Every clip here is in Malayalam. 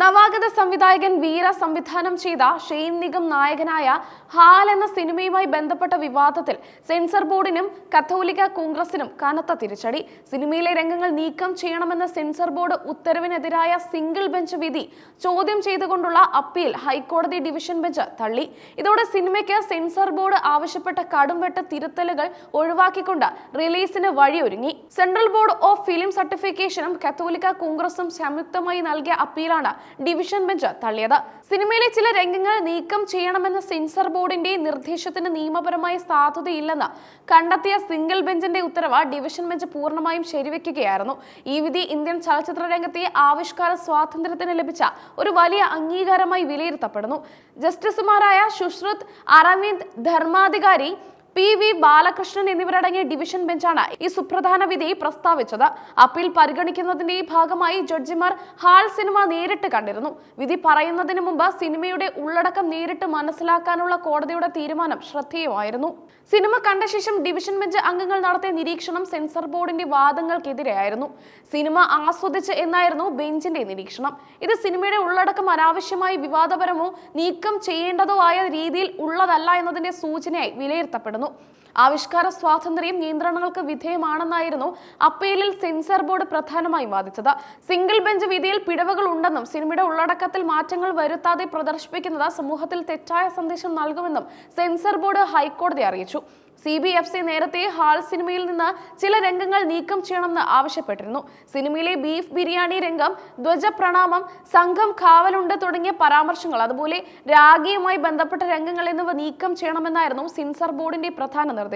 നവാഗത സംവിധായകൻ വീര സംവിധാനം ചെയ്ത ഷെയ്ൻ നിഗം നായകനായ ഹാൽ എന്ന സിനിമയുമായി ബന്ധപ്പെട്ട വിവാദത്തിൽ സെൻസർ ബോർഡിനും കത്തോലിക്ക കോൺഗ്രസിനും കനത്ത തിരിച്ചടി. സിനിമയിലെ രംഗങ്ങൾ നീക്കം ചെയ്യണമെന്ന സെൻസർ ബോർഡ് ഉത്തരവിനെതിരായ സിംഗിൾ ബെഞ്ച് വിധി ചോദ്യം ചെയ്തുകൊണ്ടുള്ള അപ്പീൽ ഹൈക്കോടതി ഡിവിഷൻ ബെഞ്ച് തള്ളി. ഇതോടെ സിനിമയ്ക്ക് സെൻസർ ബോർഡ് ആവശ്യപ്പെട്ട കടുംവെട്ട തിരുത്തലുകൾ ഒഴിവാക്കിക്കൊണ്ട് റിലീസിന് വഴിയൊരുങ്ങി. സെൻട്രൽ ബോർഡ് ഓഫ് ഫിലിം സർട്ടിഫിക്കേഷനും കത്തോലിക്ക കോൺഗ്രസും സംയുക്തമായി നൽകിയ അപ്പീലാണ് ഡിവിഷൻ ബെഞ്ച് തള്ളിയത്. സിനിമയിലെ ചില രംഗങ്ങൾ നീക്കം ചെയ്യണമെന്ന സെൻസർ ബോർഡിന്റെ നിർദ്ദേശത്തിന് നിയമപരമായ സാധുതയില്ലെന്ന് കണ്ടെത്തിയ സിംഗിൾ ബെഞ്ചിന്റെ ഉത്തരവ് ഡിവിഷൻ ബെഞ്ച് പൂർണമായും ശരിവെക്കുകയായിരുന്നു. ഈ വിധി ഇന്ത്യൻ ചലച്ചിത്ര രംഗത്തെ ആവിഷ്കാര സ്വാതന്ത്ര്യത്തിന് ലഭിച്ച ഒരു വലിയ അംഗീകാരമായി വിലയിരുത്തപ്പെടുന്നു. ജസ്റ്റിസുമാരായ സുശ്രുത് അരവിന്ദ് ധർമാധികാരി പി വി ബാലകൃഷ്ണൻ എന്നിവരടങ്ങിയ ഡിവിഷൻ ബെഞ്ചാണ് ഈ സുപ്രധാന വിധി പ്രസ്താവിച്ചത്. അപ്പീൽ പരിഗണിക്കുന്നതിന്റെ ഭാഗമായി ജഡ്ജിമാർ ഹാൾ സിനിമ നേരിട്ട് കണ്ടിരുന്നു. വിധി പറയുന്നതിന് മുമ്പ് സിനിമയുടെ ഉള്ളടക്കം നേരിട്ട് മനസ്സിലാക്കാനുള്ള കോടതിയുടെ തീരുമാനം ശ്രദ്ധേയമായിരുന്നു. സിനിമ കണ്ട ശേഷം ഡിവിഷൻ ബെഞ്ച് അംഗങ്ങൾ നടത്തിയ നിരീക്ഷണം സെൻസർ ബോർഡിന്റെ വാദങ്ങൾക്കെതിരെയായിരുന്നു. സിനിമ ആസ്വദിച്ച് എന്നായിരുന്നു ബെഞ്ചിന്റെ നിരീക്ഷണം. ഇത് സിനിമയുടെ ഉള്ളടക്കം അനാവശ്യമായി വിവാദപരമോ നീക്കം ചെയ്യേണ്ടതോ ആയ രീതിയിൽ ഉള്ളതല്ല എന്നതിന്റെ സൂചനയായി വിലയിരുത്തപ്പെടുന്നു. 정도로 ആവിഷ്കാര സ്വാതന്ത്ര്യം നിയന്ത്രണങ്ങൾക്ക് വിധേയമാണെന്നായിരുന്നു അപ്പീലിൽ സെൻസർ ബോർഡ് പ്രധാനമായും വാദിച്ചത്. സിംഗിൾ ബെഞ്ച് വിധിയിൽ പിഴവുകൾ ഉണ്ടെന്നും സിനിമയുടെ ഉള്ളടക്കത്തിൽ മാറ്റങ്ങൾ വരുത്താതെ പ്രദർശിപ്പിക്കുന്നത് സമൂഹത്തിൽ തെറ്റായ സന്ദേശം നൽകുമെന്നും സെൻസർ ബോർഡ് ഹൈക്കോടതി അറിയിച്ചു. സി ബി എഫ് സി നേരത്തെ ഹാൾ സിനിമയിൽ നിന്ന് ചില രംഗങ്ങൾ നീക്കം ചെയ്യണമെന്ന് ആവശ്യപ്പെട്ടിരുന്നു. സിനിമയിലെ ബീഫ് ബിരിയാണി രംഗം ധ്വജ പ്രണാമം സംഘം കാവലുണ്ട് തുടങ്ങിയ പരാമർശങ്ങൾ അതുപോലെ രാഗിയുമായി ബന്ധപ്പെട്ട രംഗങ്ങൾ എന്നിവ നീക്കം ചെയ്യണമെന്നായിരുന്നു സെൻസർ ബോർഡിന്റെ പ്രധാന നിർദ്ദേശം.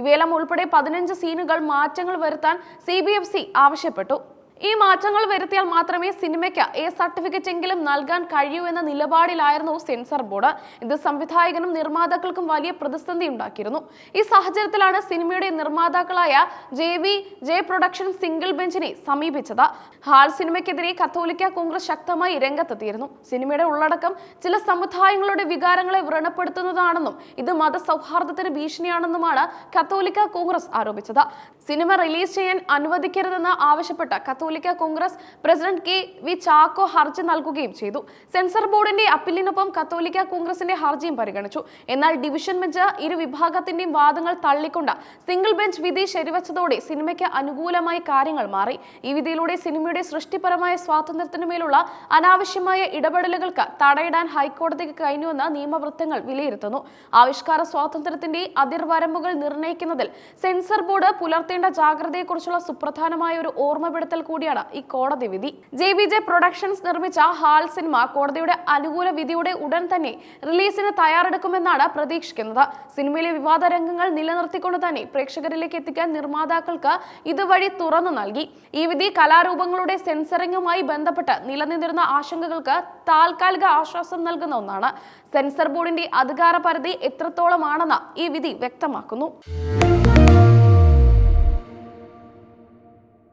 ഇവയെല്ലാം ഉൾപ്പെടെ പതിനഞ്ച് സീനുകൾ മാറ്റങ്ങൾ വരുത്താൻ സി ആവശ്യപ്പെട്ടു. ഈ മാറ്റങ്ങൾ വരുത്തിയാൽ മാത്രമേ സിനിമയ്ക്ക് എ സർട്ടിഫിക്കറ്റ് എങ്കിലും നൽകാൻ കഴിയൂ എന്ന നിലപാടിലായിരുന്നു സെൻസർ ബോർഡ്. ഇത് സംവിധായകനും നിർമ്മാതാക്കൾക്കും വലിയ പ്രതിസന്ധി ഉണ്ടാക്കിയിരുന്നു. ഈ സാഹചര്യത്തിലാണ് സിനിമയുടെ നിർമ്മാതാക്കളായ J V J production single ബെഞ്ചിനെ സമീപിച്ചത്. ഹാൾ സിനിമയ്ക്കെതിരെ കത്തോലിക്ക കോൺഗ്രസ് ശക്തമായി രംഗത്തെത്തിയിരുന്നു. സിനിമയുടെ ഉള്ളടക്കം ചില സമുദായങ്ങളുടെ വികാരങ്ങളെ വ്രണപ്പെടുത്തുന്നതാണെന്നും ഇത് മതസൗഹാർദ്ദത്തിന് ഭീഷണിയാണെന്നുമാണ് കത്തോലിക്ക കോൺഗ്രസ് ആരോപിച്ചത്. സിനിമ റിലീസ് ചെയ്യാൻ അനുവദിക്കരുതെന്ന് ആവശ്യപ്പെട്ട കത്തോലിക്ക Congress president K V Chacko ഹർജി നൽകുകയും ചെയ്തു. സെൻസർ ബോർഡിന്റെ അപ്പീലിനൊപ്പം കത്തോലിക്ക കോൺഗ്രസിന്റെ ഹർജിയും പരിഗണിച്ചു. എന്നാൽ ഡിവിഷൻ ബെഞ്ച് ഇരു വിഭാഗത്തിന്റെയും വാദങ്ങൾ തള്ളിക്കൊണ്ട് സിംഗിൾ ബെഞ്ച് വിധി ശരിവച്ചതോടെ സിനിമയ്ക്ക് അനുകൂലമായി കാര്യങ്ങൾ മാറി. ഈ വിധിയിലൂടെ സിനിമയുടെ സൃഷ്ടിപരമായ സ്വാതന്ത്ര്യത്തിനുമേലുള്ള അനാവശ്യമായ ഇടപെടലുകൾക്ക് തടയിടാൻ ഹൈക്കോടതിക്ക് കഴിഞ്ഞുവെന്ന് നിയമവൃത്തങ്ങൾ വിലയിരുത്തുന്നു. ആവിഷ്കാര സ്വാതന്ത്ര്യത്തിന്റെ അതിർവരമ്പുകൾ നിർണയിക്കുന്നതിൽ സെൻസർ ബോർഡ് പുലർത്തേണ്ട ജാഗ്രതയെക്കുറിച്ചുള്ള സുപ്രധാനമായ ഒരു ഓർമ്മപ്പെടുത്തൽ കൂടിയാണ് ഈ കോടതി വിധി. ജെ ബി ജെ പ്രൊഡക്ഷൻസ് നിർമ്മിച്ച ഹാൾ സിനിമ കോടതിയുടെ അനുകൂല വിധിയുടെ ഉടൻ തന്നെ റിലീസിന് തയ്യാറെടുക്കുമെന്നാണ് പ്രതീക്ഷിക്കുന്നത്. സിനിമയിലെ വിവാദ രംഗങ്ങൾ നിലനിർത്തിക്കൊണ്ട് തന്നെ പ്രേക്ഷകരിലേക്ക് എത്തിക്കാൻ നിർമ്മാതാക്കൾക്ക് ഇതുവഴി തുറന്നു നൽകി. ഈ വിധി കലാരൂപങ്ങളുടെ സെൻസറിംഗുമായി ബന്ധപ്പെട്ട് നിലനിന്നിരുന്ന ആശങ്കകൾക്ക് താൽക്കാലിക ആശ്വാസം നൽകുന്ന ഒന്നാണ്. സെൻസർ ബോർഡിന്റെ അധികാര പരിധി എത്രത്തോളമാണെന്ന് ഈ വിധി വ്യക്തമാക്കുന്നു.